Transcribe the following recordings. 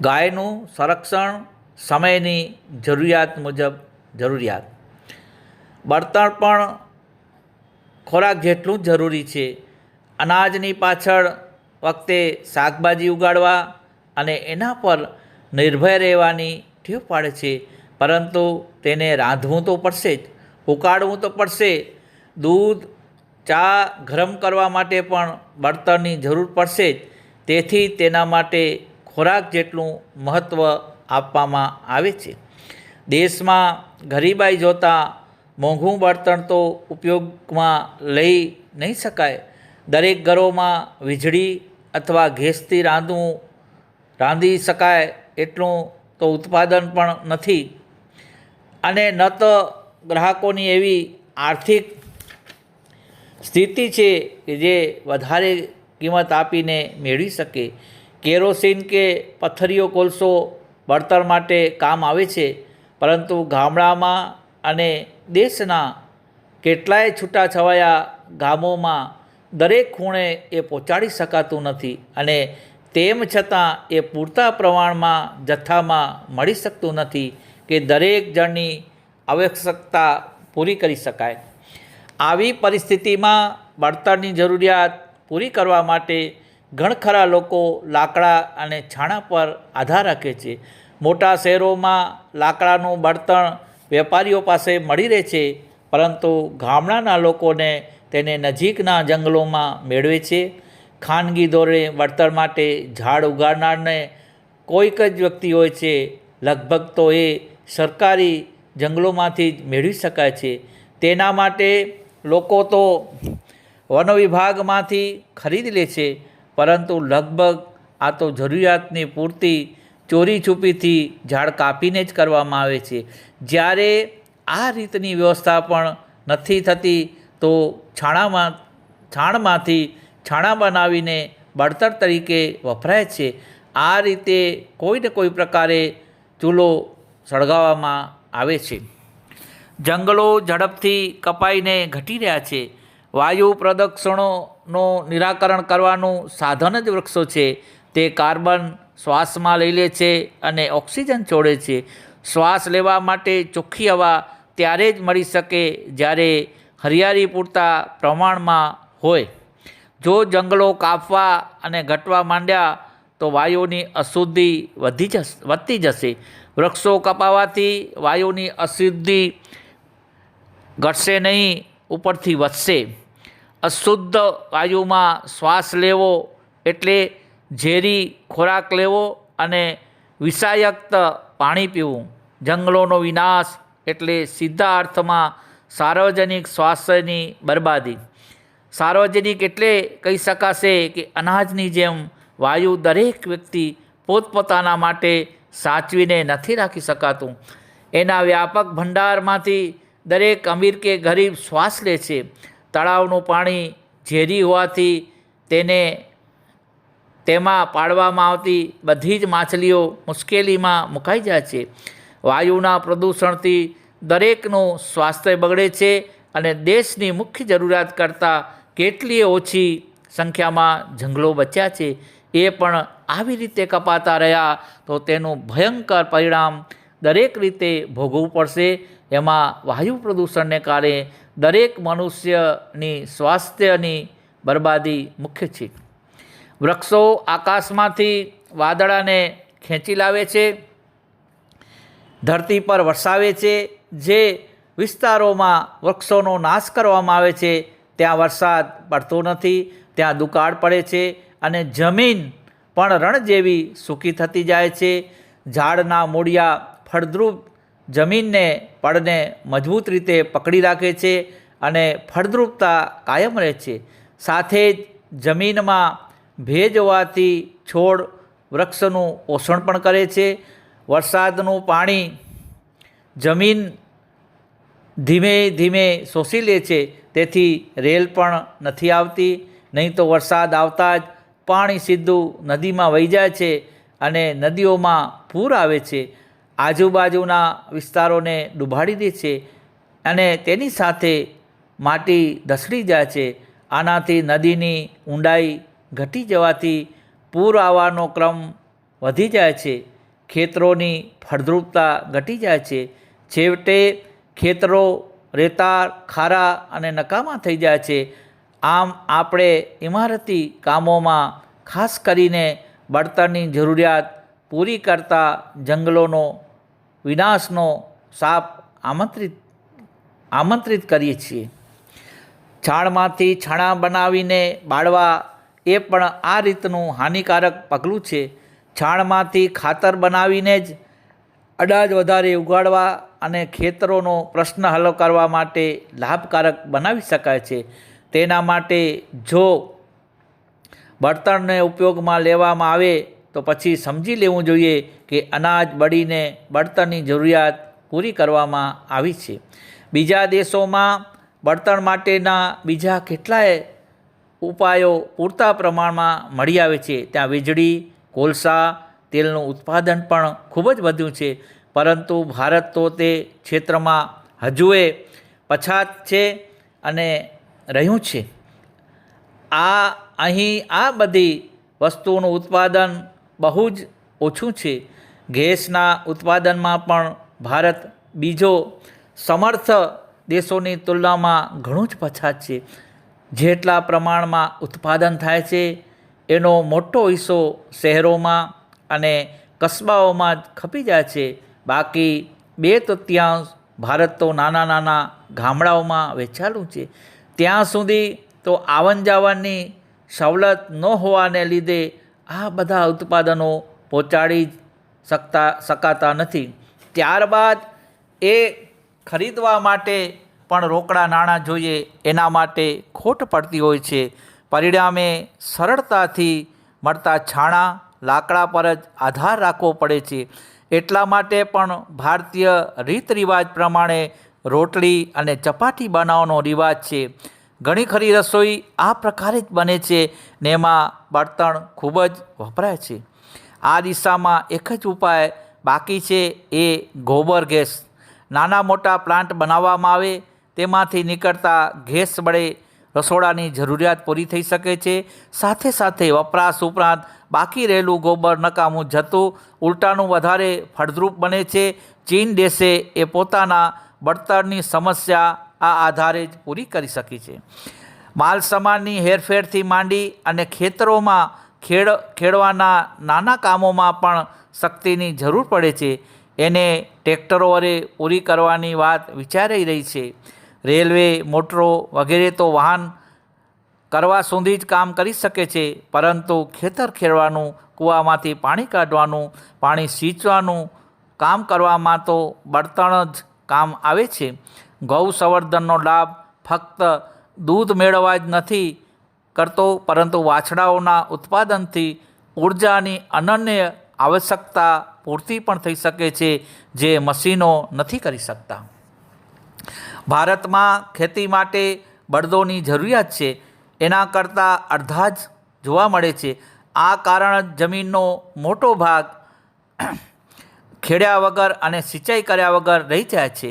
ગાયનું સંરક્ષણ સમયની જરૂરિયાત મુજબ જરૂરિયાત. બળતણ પણ ખોરાક જેટલું જરૂરી છે. અનાજની પાછળ વખતે શાકભાજી ઉગાડવા અને એના પર નિર્ભય રહેવાની ટેવ પાડે છે. પરંતુ તેને રાંધવું તો પડશે જ, ઉકાળવું તો પડશે. દૂધ, ચા ગરમ કરવા માટે પણ બળતણની જરૂર પડશે જ. તેથી તેના માટે ખોરાક જેટલું મહત્ત્વ આપવામાં આવે છે. દેશમાં ગરીબાઈ જોતાં મોંઘું બળતણ તો ઉપયોગમાં લઈ નહીં શકાય. દરેક ઘરોમાં વીજળી અથવા ગેસથી રાંધવું, રાંધી શકાય એટલું તો ઉત્પાદન પણ નથી. અને ન તો ગ્રાહકોની એવી આર્થિક સ્થિતિ છે કે જે વધારે કિંમત આપીને મેળવી શકે. કેરોસીન કે પથ્થરીઓ કોલસો બળતણ માટે કામ આવે છે, પરંતુ ગામડામાં અને દેશના કેટલાય છૂટાછવાયા ગામોમાં દરેક ખૂણે એ પહોંચાડી શકાતું નથી અને તેમ છતાં એ પૂરતા પ્રમાણમાં જથ્થામાં મળી શકતું નથી કે દરેક જણની આવશ્યકતા પૂરી કરી શકાય. આવી પરિસ્થિતિમાં બળતણની જરૂરિયાત પૂરી કરવા માટે ઘણખરા લોકો લાકડા અને છાણા પર આધાર રાખે છે. મોટા શહેરોમાં લાકડાનું બળતણ વેપારીઓ પાસે મળી રહે છે, પરંતુ ગામડાના લોકોને તેને નજીકના જંગલોમાં મેળવે છે. ખાનગી ધોરણે વળતર માટે ઝાડ ઉગાડનારને કોઈક જ વ્યક્તિ હોય છે, લગભગ તો એ સરકારી જંગલોમાંથી જ મેળવી શકાય છે. તેના માટે લોકો તો વન વિભાગમાંથી ખરીદી લે છે. પરંતુ લગભગ આ તો જરૂરિયાતની પૂર્તિ ચોરી છુપીથી ઝાડ કાપીને જ કરવામાં આવે છે. જ્યારે આ રીતની વ્યવસ્થા પણ નથી થતી, તો છાણામાં, છાણમાંથી છાણા બનાવીને બળતર તરીકે વપરાય છે. આ રીતે કોઈ ને કોઈ પ્રકારે ચૂલો સળગાવવામાં આવે છે. જંગલો ઝડપથી કપાઈને ઘટી રહ્યા છે. વાયુ પ્રદક્ષણોનું નિરાકરણ કરવાનું સાધન જ વૃક્ષો છે. તે કાર્બન શ્વાસમાં લઈ લે છે અને ઓક્સિજન છોડે છે. શ્વાસ લેવા માટે ચોખ્ખી હવા ત્યારે જ મળી શકે જ્યારે હરિયાળી પૂરતા પ્રમાણમાં હોય. જો જંગલો કાપવા અને ઘટવા માંડ્યા તો વાયુની અશુદ્ધિ વધી જશે વધતી જશે. વૃક્ષો કપાવાથી વાયુની અશુદ્ધિ ઘટશે નહીં, ઉપરથી વધશે. અશુદ્ધ વાયુમાં શ્વાસ લેવો એટલે ઝેરી ખોરાક લેવો અને વિષાયક્ત પાણી પીવું. જંગલોનો વિનાશ એટલે સીધા અર્થમાં સાર્વજનિક સ્વાસ્થ્યની બરબાદી. સાર્વજનિક એટલે કહી શકાશે કે અનાજની જેમ વાયુ દરેક વ્યક્તિ પોતપોતાના માટે સાચવીને નથી રાખી શકાતું. એના વ્યાપક ભંડારમાંથી દરેક અમીર કે ગરીબ શ્વાસ લે છે. તળાવનું પાણી ઝેરી હોવાથી તેને તેમાં પાડવામાં આવતી બધી જ માછલીઓ મુશ્કેલીમાં મુકાઈ જાય છે. વાયુના પ્રદૂષણથી દરેકનું સ્વાસ્થ્ય બગડે છે અને દેશની મુખ્ય જરૂરિયાત કરતાં કેટલીય ઓછી સંખ્યામાં જંગલો બચ્યા છે. એ પણ આવી રીતે કપાતા રહ્યા તો તેનું ભયંકર પરિણામ દરેક રીતે ભોગવવું પડશે. એમાં વાયુ પ્રદૂષણને કારણે દરેક મનુષ્યની સ્વાસ્થ્યની બરબાદી મુખ્ય છે. વૃક્ષો આકાશમાંથી વાદળાને ખેંચી લાવે છે, ધરતી પર વરસાવે છે, જે વિસ્તારોમાં વૃક્ષોનો નાશ કરવામાં આવે છે, ત્યાં વરસાદ પડતો નથી, ત્યાં દુકાળ પડે છે અને જમીન પણ રણ જેવી સૂકી થતી જાય છે. ઝાડના મૂળિયા ફળદ્રુપ જમીનને, પડને મજબૂત રીતે પકડી રાખે છે અને ફળદ્રુપતા કાયમ રહે છે. સાથે જ જમીનમાં ભેજ હોવાથી છોડ વૃક્ષનું પોષણ પણ કરે છે. વરસાદનું પાણી જમીન ધીમે ધીમે શોષી લે છે, તેથી રેલ પણ નથી આવતી. નહીં તો વરસાદ આવતા જ પાણી સીધું નદીમાં વહી જાય છે અને નદીઓમાં પૂર આવે છે. આજુબાજુના વિસ્તારોને ડૂબાડી દે છે અને તેની સાથે માટી ધસડી જાય છે. આનાથી નદીની ઊંડાઈ ઘટી જવાથી પૂર આવવાનો ક્રમ વધી જાય છે. ખેતરોની ફળદ્રુપતા ઘટી જાય છે. છેવટે ખેતરો રેતાળ, ખારા અને નકામા થઈ જાય છે. આમ આપણે ઇમારતી કામોમાં ખાસ કરીને બળતણની જરૂરિયાત પૂરી કરતા જંગલોનો વિનાશનો સાપ આમંત્રિત આમંત્રિત કરીએ છીએ. છાણમાંથી છાણા બનાવીને બાળવા એ પણ આ રીતનું હાનિકારક પગલું છે. છાણમાંથી ખાતર બનાવીને જ અડાજ વધારે ઉગાડવા અને ખેતરોનો પ્રશ્ન હલ કરવા માટે લાભકારક બનાવી શકાય છે. તેના માટે જો બળતણને ઉપયોગમાં લેવામાં આવે તો પછી સમજી લેવું જોઈએ કે અનાજ, બળીને બળતણની જરૂરિયાત પૂરી કરવામાં આવી છે. બીજા દેશોમાં બળતણ માટેના બીજા કેટલાય ઉપાયો પૂરતા પ્રમાણમાં મળી આવે છે. ત્યાં વીજળી, કોલસા, તેલનું ઉત્પાદન પણ ખૂબ જ વધ્યું છે. પરંતુ ભારત તો તે ક્ષેત્રમાં હજુએ પછાત છે અને રહ્યું છે. આ અહીં આ બધી વસ્તુઓનું ઉત્પાદન બહુ જ ઓછું છે. ગેસના ઉત્પાદનમાં પણ ભારત બીજો સમર્થ દેશોની તુલનામાં ઘણું જ પછાત છે. જેટલા પ્રમાણમાં ઉત્પાદન થાય છે, એનો મોટો હિસ્સો શહેરોમાં અને કસ્બાઓમાં જ ખપી જાય છે. બાકી બે તૃતીયાંશ ભારત તો નાના નાના ગામડાઓમાં વેચાયેલું છે. ત્યાં સુધી તો આવન જાવનની સવલત ન હોવાને લીધે આ બધા ઉત્પાદનો પહોંચાડી શકતા, શકાતા નથી. ત્યારબાદ એ ખરીદવા માટે પણ રોકડા નાણાં જોઈએ, એના માટે ખોટ પડતી હોય છે. પરિણામે સરળતાથી મળતા છાણા, લાકડા પર જ આધાર રાખવો પડે છે. એટલા માટે પણ ભારતીય રીત રિવાજ પ્રમાણે રોટલી અને ચપાટી બનાવવાનો રિવાજ છે. ઘણી ખરી રસોઈ આ પ્રકારે જ બને છે ને એમાં બળતણ ખૂબ જ વપરાય છે. આ દિશામાં એક જ ઉપાય બાકી છે એ ગોબર ગેસ. નાના મોટા પ્લાન્ટ બનાવવામાં આવે તેમાંથી નીકળતા ગેસ વડે રસોડાની જરૂરિયાત પૂરી થઈ શકે છે. સાથે સાથે વપરાશ ઉપરાંત બાકી રહેલું ગોબર નકામું જતું ઉલટાનું વધારે ફળદ્રુપ બને છે. ચીન દેશે એ પોતાના બળતણની સમસ્યા આ આધારે જ પૂરી કરી શકી છે. માલ સામાનની હેરફેરથી માંડી અને ખેતરોમાં ખેડ, ખેડવાના નાના કામોમાં પણ શક્તિની જરૂર પડે છે, એને ટ્રેક્ટરો વડે પૂરી કરવાની વાત વિચારાઈ રહી છે. રેલવે, મોટરો વગેરે તો વાહન કરવા સુધી જ કામ કરી શકે છે, પરંતુ ખેતર ખેડવાનું, કૂવામાંથી પાણી કાઢવાનું, પાણી સિંચવાનું કામ કરવામાં તો બળતણ જ કામ આવે છે. ગૌ સંવર્ધનનો લાભ ફક્ત દૂધ મેળવવા જ નથી કરતો, પરંતુ વાછડાઓના ઉત્પાદનથી ઉર્જાની અનન્ય આવશ્યકતા પૂર્તિ પણ થઈ શકે છે, જે મશીનો નથી કરી શકતા. ભારતમાં ખેતી માટે બળદોની જરૂરિયાત છે, એના કરતાં અડધા જ જોવા મળે છે. આ કારણ જમીનનો મોટો ભાગ ખેડ્યા વગર અને સિંચાઈ કર્યા વગર રહી જાય છે.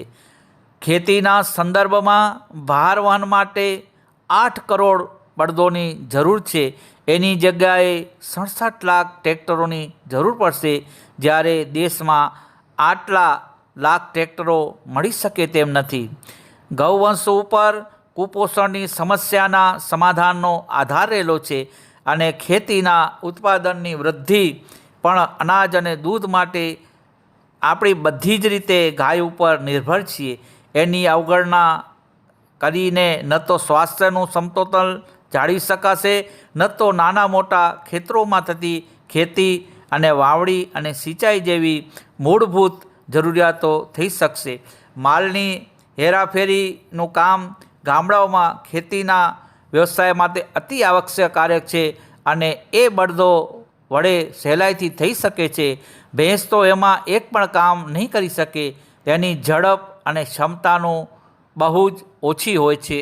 ખેતીના સંદર્ભમાં ભાર વહન માટે આઠ કરોડ બળદોની જરૂર છે. એની જગ્યાએ સડસઠ લાખ ટ્રેક્ટરોની જરૂર પડશે. જ્યારે દેશમાં આટલા લાખ ટ્રેક્ટરો મળી શકે તેમ નથી. ગૌવંશ ઉપર કુપોષણની સમસ્યાના સમાધાનનો આધાર રહેલો છે અને ખેતીના ઉત્પાદનની વૃદ્ધિ પણ અનાજ અને દૂધ માટે આપણી બધી જ રીતે ગાય ઉપર નિર્ભર છીએ. એની અવગણના કરીને ન તો સ્વાસ્થ્યનું સમતોલન જાળવી શકાશે, ન તો નાના મોટા ખેતરોમાં થતી ખેતી અને વાવડી અને સિંચાઈ જેવી મૂળભૂત જરૂરિયાતો થઈ શકશે. માલની હેરાફેરીનું કામ ગામડાઓમાં ખેતીના વ્યવસાય માટે અતિ આવશ્યક છે અને એ બળદો વડે સહેલાઈથી થઈ શકે છે. ભેંસ તો એમાં એક પણ કામ નહીં કરી શકે. તેની ઝડપ અને ક્ષમતાનું બહુ જ ઓછી હોય છે.